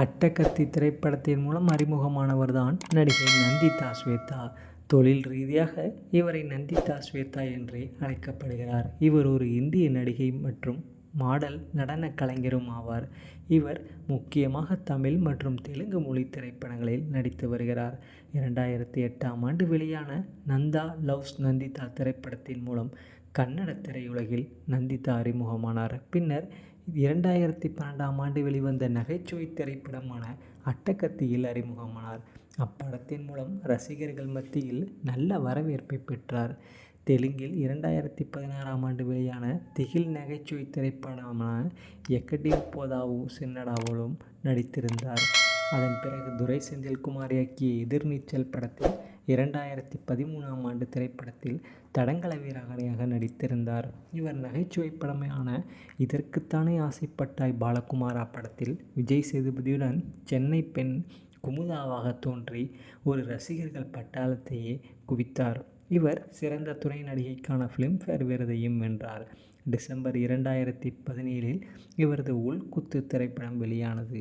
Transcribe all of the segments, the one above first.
அட்டகத்தி திரைப்படத்தின் மூலம் அறிமுகமானவர் தான் நடிகை நந்திதா ஸ்வேதா. தொழில் ரீதியாக இவரை நந்திதா ஸ்வேதா என்றே அழைக்கப்படுகிறார். இவர் ஒரு இந்திய நடிகை மற்றும் மாடல் நடன கலைஞரும் ஆவார். இவர் முக்கியமாக தமிழ் மற்றும் தெலுங்கு மொழி திரைப்படங்களில் நடித்து வருகிறார். இரண்டாயிரத்தி எட்டாம் ஆண்டு வெளியான நந்தா லவ்ஸ் நந்திதா திரைப்படத்தின் மூலம் கன்னட திரையுலகில் நந்திதா அறிமுகமானார். பின்னர் இரண்டாயிரத்தி பன்னெண்டாம் ஆண்டு வெளிவந்த நகைச்சுவை திரைப்படமான அட்டக்கத்தியில் அறிமுகமானார். அப்படத்தின் மூலம் ரசிகர்கள் மத்தியில் நல்ல வரவேற்பை பெற்றார். தெலுங்கில் இரண்டாயிரத்தி பதினாறாம் ஆண்டு வெளியான திகில் நகைச்சுவை திரைப்படமான எக்கடி போதாவு சின்னடாவோலும் நடித்திருந்தார். அதன் பிறகு துரை செந்தில்குமார் இயக்கிய எதிர்நீச்சல் படத்தில் இரண்டாயிரத்தி பதிமூணாம் ஆண்டு திரைப்படத்தில் தடங்கள வீராங்கனையாக நடித்திருந்தார். இவர் நகைச்சுவை படமையான இதற்குத்தானே ஆசைப்பட்டாய் பாலகுமாரா படத்தில் விஜய் சேதுபதியுடன் சென்னை பெண் குமுதாவாக தோன்றி ஒரு ரசிகர்கள் பட்டாளத்தையே குவித்தார். இவர் சிறந்த துணை நடிகைக்கான ஃபிலிம்ஃபேர் விருதையும் வென்றார். டிசம்பர் இரண்டாயிரத்தி பதினேழில் இவரது உள்குத்து திரைப்படம் வெளியானது.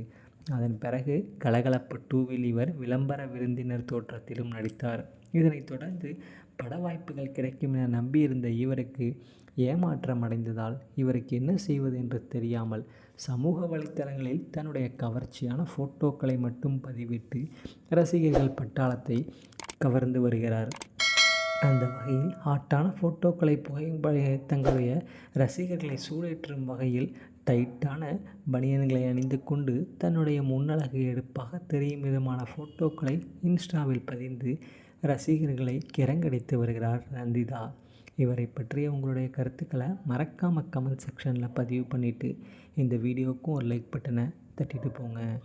அதன் பிறகு கலகலப்பு டூவில் இவர் விளம்பர விருந்தினர் தோற்றத்திலும் நடித்தார். இதனைத் தொடர்ந்து பட வாய்ப்புகள் கிடைக்கும் என நம்பியிருந்த இவருக்கு ஏமாற்றம் அடைந்ததால் இவருக்கு என்ன செய்வது என்று தெரியாமல் சமூக வலைத்தளங்களில் தன்னுடைய கவர்ச்சியான ஃபோட்டோக்களை மட்டும் பதிவிட்டு ரசிகர்கள் பட்டாளத்தை கவர்ந்து வருகிறார். அந்த வகையில் ஹாட்டான ஃபோட்டோக்களை புகை தங்களுடைய ரசிகர்களை சூடேற்றும் வகையில் டைட்டான பனியன்களை அணிந்து கொண்டு தன்னுடைய முன்னழகு எடுப்பாக தெரியும் விதமான ஃபோட்டோக்களை இன்ஸ்டாவில் பதிந்து ரசிகர்களை கிறங்கடித்து வருகிறார் நந்திதா. இவரை பற்றிய உங்களுடைய கருத்துக்களை மறக்காமல் கமெண்ட் செக்ஷனில் பதிவு பண்ணிவிட்டு இந்த வீடியோவுக்கும் ஒரு லைக் பட்டனை தட்டிட்டு போங்க.